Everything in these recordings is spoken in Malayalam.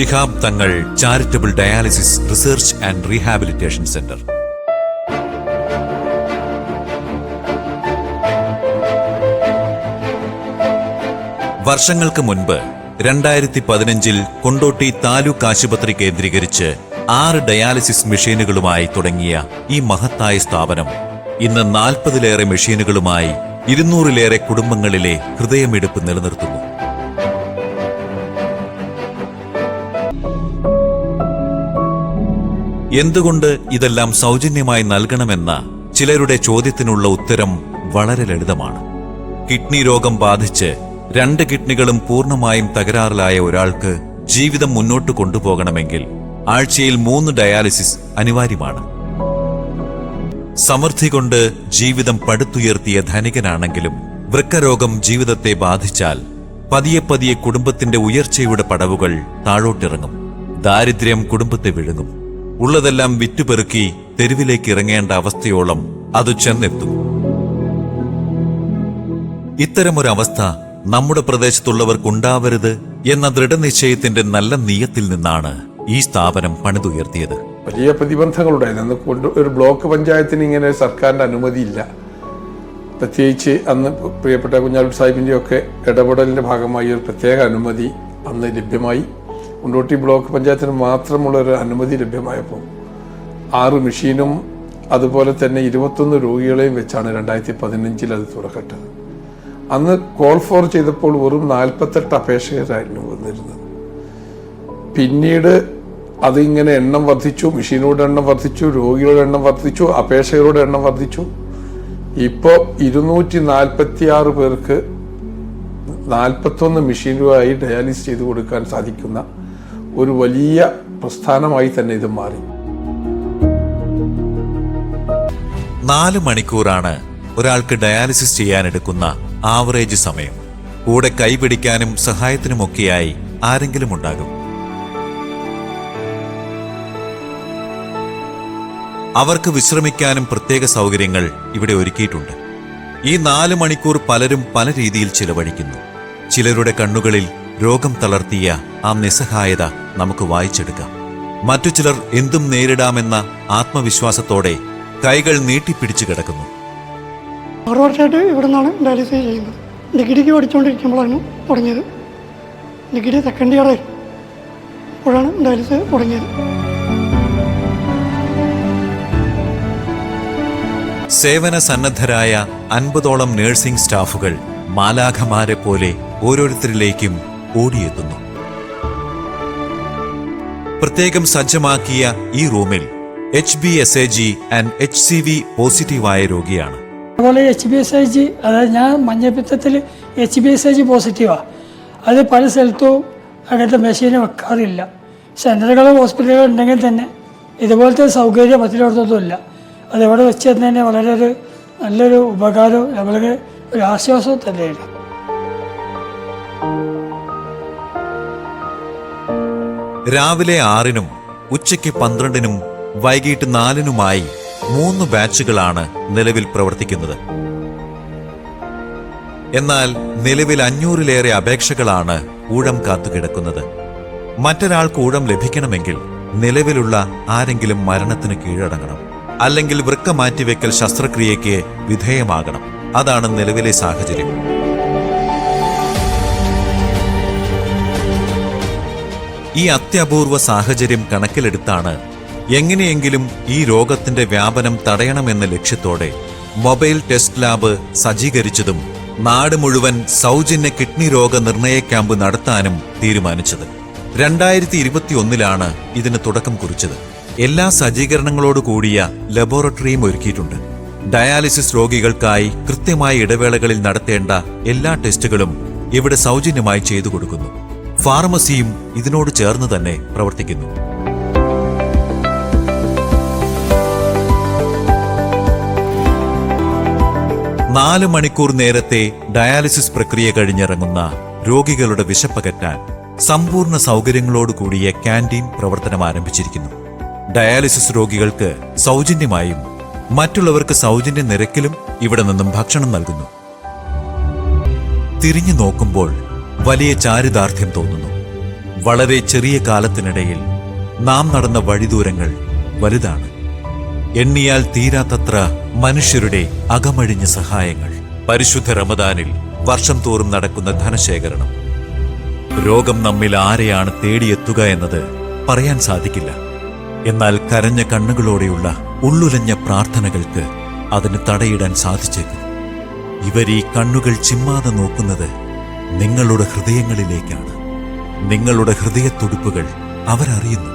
Shihab Thangal charitable dialysis research and rehabilitation centre. വർഷങ്ങൾക്ക് മുൻപ് രണ്ടായിരത്തി പതിനഞ്ചിൽ കൊണ്ടോട്ടി താലൂക്ക് ആശുപത്രി കേന്ദ്രീകരിച്ച് ആറ് ഡയാലിസിസ് മെഷീനുകളുമായി തുടങ്ങിയ ഈ മഹത്തായ സ്ഥാപനം ഇന്ന് നാൽപ്പതിലേറെ മെഷീനുകളുമായി ഇരുന്നൂറിലേറെ കുടുംബങ്ങളിലെ ഹൃദയമെടുപ്പ് നിലനിർത്തുന്നു. എന്തുകൊണ്ട് ഇതെല്ലാം സൗജന്യമായി നൽകണമെന്ന ചിലരുടെ ചോദ്യത്തിനുള്ള ഉത്തരം വളരെ ലളിതമാണ്. കിഡ്നി രോഗം ബാധിച്ച് രണ്ട് കിഡ്നികളും പൂർണമായും തകരാറിലായ ഒരാൾക്ക് ജീവിതം മുന്നോട്ട് കൊണ്ടുപോകണമെങ്കിൽ ആഴ്ചയിൽ മൂന്ന് ഡയാലിസിസ് അനിവാര്യമാണ്. സമൃദ്ധി കൊണ്ട് ജീവിതം പടുത്തുയർത്തിയ ധനികനാണെങ്കിലും വൃക്കരോഗം ജീവിതത്തെ ബാധിച്ചാൽ പതിയെ പതിയെ കുടുംബത്തിന്റെ ഉയർച്ചയുടെ പടവുകൾ താഴോട്ടിറങ്ങും. ദാരിദ്ര്യം കുടുംബത്തെ വിഴുങ്ങും. ഉള്ളതെല്ലാം വിറ്റുപെറുക്കി തെരുവിലേക്ക് ഇറങ്ങേണ്ട അവസ്ഥയോളം അത് ചെന്നെത്തും. ഇത്തരമൊരവസ്ഥ നമ്മുടെ പ്രദേശത്തുള്ളവർക്കുണ്ടാവരുത് എന്ന ദൃഢനിശ്ചയത്തിന്റെ നല്ല നീയത്തിൽ നിന്നാണ് ഈ സ്ഥാപനം പണിതുയർത്തിയത്. വലിയ പ്രതിബന്ധങ്ങളുണ്ടായിരുന്നു ഉണ്ടായിരുന്നു ഒരു ബ്ലോക്ക് പഞ്ചായത്തിന് ഇങ്ങനെ സർക്കാരിന്റെ അനുമതിയില്ല പ്രത്യേകിച്ച് അന്ന് പ്രിയപ്പെട്ട കുഞ്ഞാൽ സാഹിബിന്റെ ഒക്കെ ഇടപെടലിന്റെ ഭാഗമായി ഒരു പ്രത്യേക അനുമതി അന്ന് ലഭ്യമായി. കുണ്ടോട്ടി ബ്ലോക്ക് പഞ്ചായത്തിന് മാത്രമുള്ള ഒരു അനുമതി ലഭ്യമായപ്പോൾ ആറ് മെഷീനും അതുപോലെ തന്നെ ഇരുപത്തൊന്ന് രോഗികളെയും വെച്ചാണ് രണ്ടായിരത്തി പതിനഞ്ചിൽ അത് തുറക്കട്ടത് അന്ന് കോൾ ഫോർ ചെയ്തപ്പോൾ വെറും നാൽപ്പത്തെട്ട് അപേക്ഷകരായിരുന്നു വന്നിരുന്നത്. പിന്നീട് അതിങ്ങനെ എണ്ണം വർദ്ധിച്ചു മെഷീനുകളുടെ എണ്ണം വർദ്ധിച്ചു രോഗികളുടെ എണ്ണം വർദ്ധിച്ചു അപേക്ഷകരുടെ എണ്ണം വർദ്ധിച്ചു. ഇപ്പോൾ ഇരുന്നൂറ്റി നാൽപ്പത്തി ആറ് പേർക്ക് നാൽപ്പത്തൊന്ന് മെഷീനുമായി ഡയാലിസ് ചെയ്തു കൊടുക്കാൻ സാധിക്കുന്ന ഒരു വലിയ പ്രസ്ഥാനമായി തന്നെ ഇത് മാറി. നാല് മണിക്കൂറാണ് ഒരാൾക്ക് ഡയാലിസിസ് ചെയ്യാനെടുക്കുന്ന ആവറേജ് സമയം. കൂടെ കൈപിടിക്കാനും സഹായത്തിനുമൊക്കെയായി ആരെങ്കിലും ഉണ്ടാകും. അവർക്ക് വിശ്രമിക്കാനും പ്രത്യേക സൗകര്യങ്ങൾ ഇവിടെ ഒരുക്കിയിട്ടുണ്ട്. ഈ നാല് മണിക്കൂർ പലരും പല രീതിയിൽ ചിലവഴിക്കുന്നു. ചിലരുടെ കണ്ണുകളിൽ രോഗം തളർത്തിയ ആ നിസ്സഹായത നമുക്ക് വായിച്ചെടുക്കാം. മറ്റു ചിലർ എന്തും നേരിടാമെന്ന ആത്മവിശ്വാസത്തോടെ കൈകൾ നീട്ടിപ്പിടിച്ചു കിടക്കുന്നു. ആറു വർഷമായിട്ട് ഇവിടെ നിന്നാണ് ഡയാലിസിസ് ചെയ്യുന്നത്. ഡിഗ്രിക്ക് പഠിച്ചുകൊണ്ടിരിക്കുമ്പോഴാണ് തുടങ്ങിയത്. ഡിഗ്രി സെക്കൻഡ് ഇയർ ആയിരുന്നു അപ്പോഴാണ് ഡയാലിസിസ് തുടങ്ങിയത്. സേവന സന്നദ്ധരായ അൻപതോളം നഴ്സിംഗ് സ്റ്റാഫുകൾ മാലാഖമാരെ പോലെ ഓരോരുത്തരിലേക്കും ഓടിയെത്തുന്നു. പ്രത്യേകം സജ്ജമാക്കിയ ഈ റൂമിൽ H B S A G and H C V പോസിറ്റീവായ രോഗിയാണ്. അതുപോലെ H B S A G അതായത് ഞാൻ മഞ്ഞപ്പിത്തത്തിൽ H B S A G പോസിറ്റീവാണ് അത് പല സ്ഥലത്തും അങ്ങനത്തെ മെഷീൻ വെക്കാറില്ല. സെന്ററുകളും ഹോസ്പിറ്റലുകളും ഉണ്ടെങ്കിൽ തന്നെ ഇതുപോലത്തെ സൗകര്യം മറ്റുള്ളവർത്തൊന്നും ഇല്ല അത് ഇവിടെ വെച്ച് തന്നെ വളരെ ഒരു നല്ലൊരു ഉപകാരവും നമ്മൾക്ക് ഒരു ആശ്വാസവും തന്നെയാണ്. രാവിലെ ആറിനും ഉച്ചയ്ക്ക് പന്ത്രണ്ടിനും വൈകിട്ട് നാലിനുമായി മൂന്ന് ബാച്ചുകളാണ് നിലവിൽ പ്രവർത്തിക്കുന്നത്. എന്നാൽ നിലവിൽ അഞ്ഞൂറിലേറെ അപേക്ഷകളാണ് ഊഴം കാത്തുകിടക്കുന്നത്. മറ്റൊരാൾക്ക് ഊഴം ലഭിക്കണമെങ്കിൽ നിലവിലുള്ള ആരെങ്കിലും മരണത്തിന് കീഴടങ്ങണം. അല്ലെങ്കിൽ വൃക്ക മാറ്റിവെക്കൽ ശസ്ത്രക്രിയയ്ക്ക് വിധേയമാകണം. അതാണ് നിലവിലെ സാഹചര്യം. ഈ അത്യപൂർവ സാഹചര്യം കണക്കിലെടുത്താണ് എങ്ങനെയെങ്കിലും ഈ രോഗത്തിന്റെ വ്യാപനം തടയണമെന്ന ലക്ഷ്യത്തോടെ മൊബൈൽ ടെസ്റ്റ് ലാബ് സജ്ജീകരിച്ചതും നാട് മുഴുവൻ സൗജന്യ കിഡ്നി രോഗ നിർണയ ക്യാമ്പ് നടത്താനും തീരുമാനിച്ചത്. രണ്ടായിരത്തി ഇരുപത്തിയൊന്നിലാണ് ഇതിന് തുടക്കം കുറിച്ചത്. എല്ലാ സജ്ജീകരണങ്ങളോടു കൂടിയ ലബോറട്ടറിയും ഒരുക്കിയിട്ടുണ്ട്. ഡയാലിസിസ് രോഗികൾക്കായി കൃത്യമായ ഇടവേളകളിൽ നടത്തേണ്ട എല്ലാ ടെസ്റ്റുകളും ഇവിടെ സൗജന്യമായി ചെയ്തു കൊടുക്കുന്നു. ഫാർമസിയും ഇതിനോട് ചേർന്ന് തന്നെ പ്രവർത്തിക്കുന്നു. നാല് മണിക്കൂർ നേരത്തെ ഡയാലിസിസ് പ്രക്രിയ കഴിഞ്ഞിറങ്ങുന്ന രോഗികളുടെ വിശപ്പകറ്റാൻ സമ്പൂർണ സൗകര്യങ്ങളോട് കൂടിയ ക്യാന്റീൻ പ്രവർത്തനം ആരംഭിച്ചിരിക്കുന്നു. ഡയാലിസിസ് രോഗികൾക്ക് സൗജന്യമായും മറ്റുള്ളവർക്ക് സൗജന്യ നിരക്കിലും ഇവിടെ നിന്നും ഭക്ഷണം നൽകുന്നു. തിരിഞ്ഞു നോക്കുമ്പോൾ വലിയ ചാരിതാർത്ഥ്യം തോന്നുന്നു. വളരെ ചെറിയ കാലത്തിനിടയിൽ നാം നടന്ന വഴിദൂരങ്ങൾ വലുതാണ്. എണ്ണിയാൽ തീരാത്തത്ര മനുഷ്യരുടെ അകമഴിഞ്ഞ സഹായങ്ങൾ. പരിശുദ്ധ റമദാനിൽ വർഷം തോറും നടക്കുന്ന ധനശേഖരണം. രോഗം നമ്മിൽ ആരെയാണ് തേടിയെത്തുക എന്നത് പറയാൻ സാധിക്കില്ല. എന്നാൽ കരഞ്ഞ കണ്ണുകളോടെയുള്ള ഉള്ളുലഞ്ഞ പ്രാർത്ഥനകൾക്ക് അതിന് തടയിടാൻ സാധിച്ചേക്കും. ഇവരീ കണ്ണുകൾ ചിമ്മാതെ നോക്കുന്നത് നിങ്ങളുടെ ഹൃദയങ്ങളിലേക്കാണ്. നിങ്ങളുടെ ഹൃദയത്തുടിപ്പുകൾ അവരറിയുന്നു.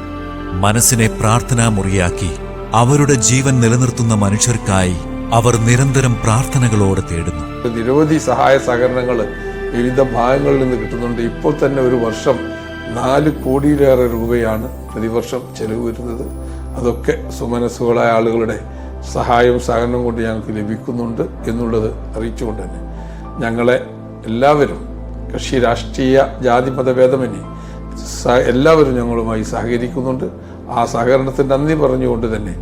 മനസ്സിനെ പ്രാർത്ഥനാമുറിയാക്കി അവരുടെ ജീവൻ നിലനിർത്തുന്ന മനുഷ്യർക്കായി അവർ നിരന്തരം പ്രാർത്ഥനകളോടെ തേടുന്നു. നിരവധി സഹായ സഹകരണങ്ങൾ വിവിധ ഭാഗങ്ങളിൽ നിന്ന് കിട്ടുന്നുണ്ട്. ഇപ്പോൾ തന്നെ ഒരു വർഷം നാല് കോടിയിലേറെ രൂപയാണ് പ്രതിവർഷം ചെലവ് വരുന്നത്. അതൊക്കെ സുമനസ്സുകളായ ആളുകളുടെ സഹായവും സഹകരണവും കൊണ്ട് ഞങ്ങൾക്ക് ലഭിക്കുന്നുണ്ട് എന്നുള്ളത് അറിയിച്ചുകൊണ്ട് തന്നെ ഞങ്ങളെ എല്ലാവരും കക്ഷി രാഷ്ട്രീയ ജാതി മതഭേദമന്യേ എല്ലാവരും ഞങ്ങളുമായി സഹകരിക്കുന്നുണ്ട്. ആ സഹകരണത്തിന് നന്ദി പറഞ്ഞുകൊണ്ട് തന്നെ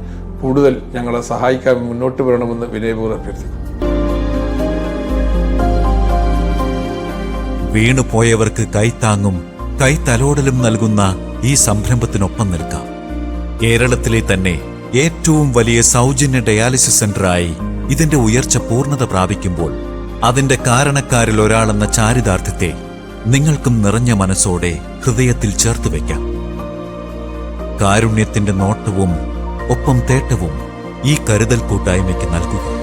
കൂടുതൽ ഞങ്ങളെ സഹായിക്കാൻ മുന്നോട്ട് വരണമെന്ന് വിനയപൂർവം അഭ്യർത്ഥിക്കുന്നു. വീണുപോയവർക്ക് കൈത്താങ്ങും കൈത്തലോടലും നൽകുന്ന ഈ സംരംഭത്തിനൊപ്പം നിൽക്കാം. കേരളത്തിലെ തന്നെ ഏറ്റവും വലിയ സൗജന്യ ഡയാലിസിസ് സെന്ററായി ഇതിന്റെ ഉയർച്ച പൂർണത പ്രാപിക്കുമ്പോൾ അതിന്റെ കാരണക്കാരിൽ ഒരാളെന്ന ചാരിതാർത്ഥ്യത്തെ നിങ്ങൾക്കും നിറഞ്ഞ മനസ്സോടെ ഹൃദയത്തിൽ ചേർത്ത് വയ്ക്കാം. കാരുണ്യത്തിന്റെ നോട്ടവും ഒപ്പം തേട്ടവും ഈ കരുതൽ കൂട്ടായ്മയ്ക്ക് നൽകുക.